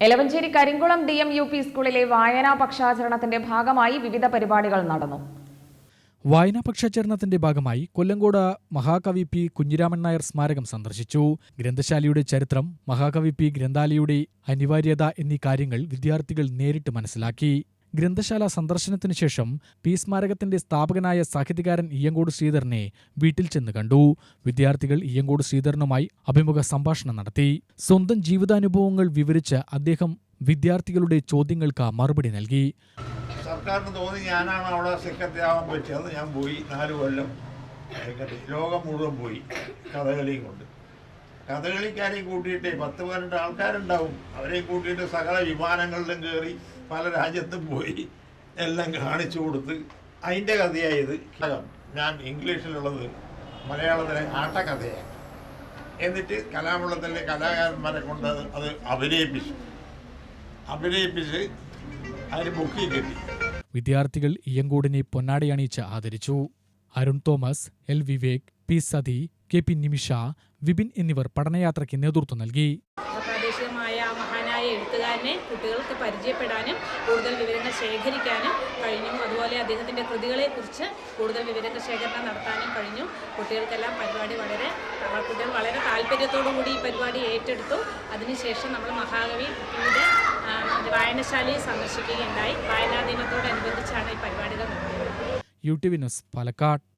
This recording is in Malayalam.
Elavanchery Karinkulam D M U P സ്കൂളിലെ വായനാ പക്ഷാചരണത്തിന്റെ ഭാഗമായി വിവിധ പരിപാടികൾ നടന്നു. വായനാ പക്ഷാചരണത്തിന്റെ ഭാഗമായി കൊല്ലങ്കോട് മഹാകവി പി കുഞ്ഞിരാമൻ നായർ സ്മാരകം സന്ദർശിച്ചു. ഗ്രന്ഥശാലയുടെ ചരിത്രം മഹാകവി പി ഗ്രന്ഥാലയുടെ അനിവാര്യത എന്നീ കാര്യങ്ങൾ വിദ്യാർത്ഥികൾ നേരിട്ട് മനസ്സിലാക്കി. ഗ്രന്ഥശാല സന്ദർശനത്തിനു ശേഷം പി സ്മാരകത്തിന്റെ സ്ഥാപകനായ സാഹിത്യകാരൻ ഇയ്യങ്കോട് ശ്രീധരനെ വീട്ടിൽ ചെന്ന് കണ്ടു. വിദ്യാർത്ഥികൾ ഇയ്യങ്കോട് ശ്രീധരനുമായി അഭിമുഖ സംഭാഷണം നടത്തി. സ്വന്തം ജീവിതാനുഭവങ്ങൾ വിവരിച്ച് അദ്ദേഹം വിദ്യാർത്ഥികളുടെ ചോദ്യങ്ങൾക്ക് മറുപടി നൽകി. സർക്കാരിന് തോന്നി ഞാനാണ് അവിടെ സെക്രട്ടറി ആവാൻ പറ്റിയത്. ഞാൻ പോയി നാല് കൊല്ലം ലോകം മുഴുവൻ പോയി കഥകളിയും കൊണ്ട്. കഥകളിക്കാരെയും കൂട്ടിയിട്ട് പത്ത് പതിനെട്ട് ആൾക്കാരുണ്ടാവും. അവരെ കൂട്ടിയിട്ട് സകല വിമാനങ്ങളിലും കയറി പല രാജ്യത്തും പോയി എല്ലാം കാണിച്ചു കൊടുത്ത് അതിന്റെ കഥയായത് ഞാൻ ഇംഗ്ലീഷിലുള്ളത് മലയാളത്തിലെ ആട്ടക്കഥയാണ്. എന്നിട്ട് കലാമുള്ളത്തിലെ കലാകാരന്മാരെ കൊണ്ട് അത് അഭിനയിപ്പിച്ചു. അഭിനയിപ്പിച്ച് അതിന് ബുക്കിൽ കിട്ടി. വിദ്യാർത്ഥികൾ ഇയ്യങ്കോടിനെ പൊന്നാടയണിയിച്ച് ആദരിച്ചു. Arun Thomas L Vivek P Sathi K P Nimisha Vipin എന്നിവർ പഠനയാത്രയ്ക്ക് നേതൃത്വം നൽകി. പ്രാദേശികമായ മഹാനായ എഴുത്തുകാരനെ കുട്ടികൾക്ക് പരിചയപ്പെടാനും കൂടുതൽ വിവരങ്ങൾ ശേഖരിക്കാനും കഴിഞ്ഞു. അതുപോലെ അദ്ദേഹത്തിന്റെ കൃതികളെക്കുറിച്ച് കൂടുതൽ വിവരങ്ങൾ ശേഖരണം നടത്താനും കഴിഞ്ഞു. കുട്ടികൾക്കെല്ലാം പരിപാടി വളരെ കുട്ടികൾ വളരെ താല്പര്യത്തോടു കൂടി ഈ പരിപാടി ഏറ്റെടുത്തു. അതിനുശേഷം നമ്മൾ മഹാകവി വായനശാലയെ സന്ദർശിക്കുകയുണ്ടായി. വായനാ ദിനത്തോടനുബന്ധിച്ചാണ് ഈ പരിപാടികൾ നടത്തിയത് U T V news Palakkad.